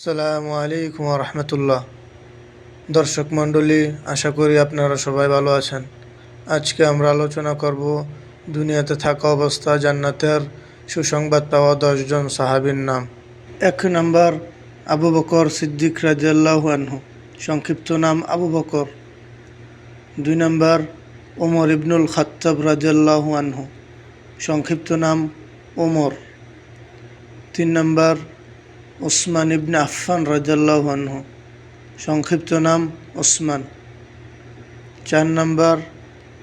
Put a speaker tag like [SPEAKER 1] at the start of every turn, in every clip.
[SPEAKER 1] আসসালামু আলাইকুম রহমতুল্লাহ দর্শক মণ্ডলী, আশা করি আপনারা সবাই ভালো আছেন। আজকে আমরা আলোচনা করব দুনিয়াতে থাকা অবস্থা, জান্নাতের সুসংবাদ পাওয়া দশজন সাহাবীর নাম। এক নম্বর, আবু বকর সিদ্দিক রাজিয়াল্লাহু আনহু। সংক্ষিপ্ত নাম, আবু বকর। দুই নম্বর, ওমর ইবনুল খাত্তাব রাজিয়াল্লাহু আনহু। সংক্ষিপ্ত নাম, ওমর। তিন নম্বর ওসমান ইবনে আফফান রাজাল্লাহ সংক্ষিপ্ত নাম ওসমান। চার নম্বর,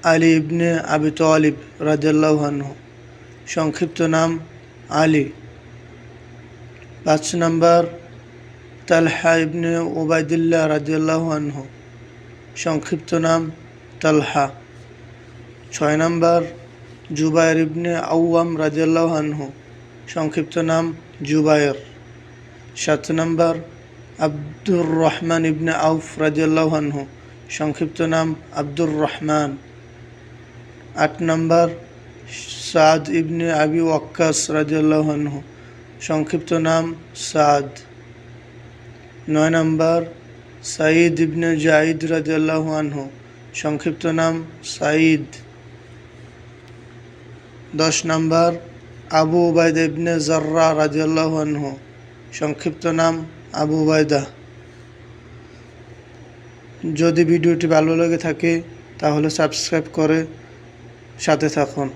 [SPEAKER 1] আলী ইবনে আবি তালিব রাজাল্লাহ আনহু। সংক্ষিপ্ত নাম আলী। পাঁচ নম্বর, তালহা ইবনে ওবায়দুল্লাহ রাজিয়াল্লাহ আনহু। সংক্ষিপ্ত নাম তালহা। ছয় নম্বর জুবায়ের ইবনে আউয়াম রাজিয়াল্লাহ আনহু। সংক্ষিপ্ত নাম জুবায়ের সাত নম্বর আব্দুর রহমান ইবনে আউফ আনহু, সংক্ষিপ্ত নাম আব্দুর রহমান আট নম্বর, সাদ ইবনে আবি ওয়াক্কাস রাজিয়াল্লাহু সংক্ষিপ্ত নাম সাদ। নয় নম্বর, সাঈদ ইবনে জাইদ রাজিয়াল্লাহু আনহু, সংক্ষিপ্ত নাম সাঈদ। দশ নম্বর, আবু উবাইদ ইবনে জাররা রাজিয়াল্লাহু আনহু সংক্ষিপ্ত নাম আবু বায়দা যদি ভিডিওটি ভালো লেগে থাকে তাহলে সাবস্ক্রাইব করে সাথে থাকুন।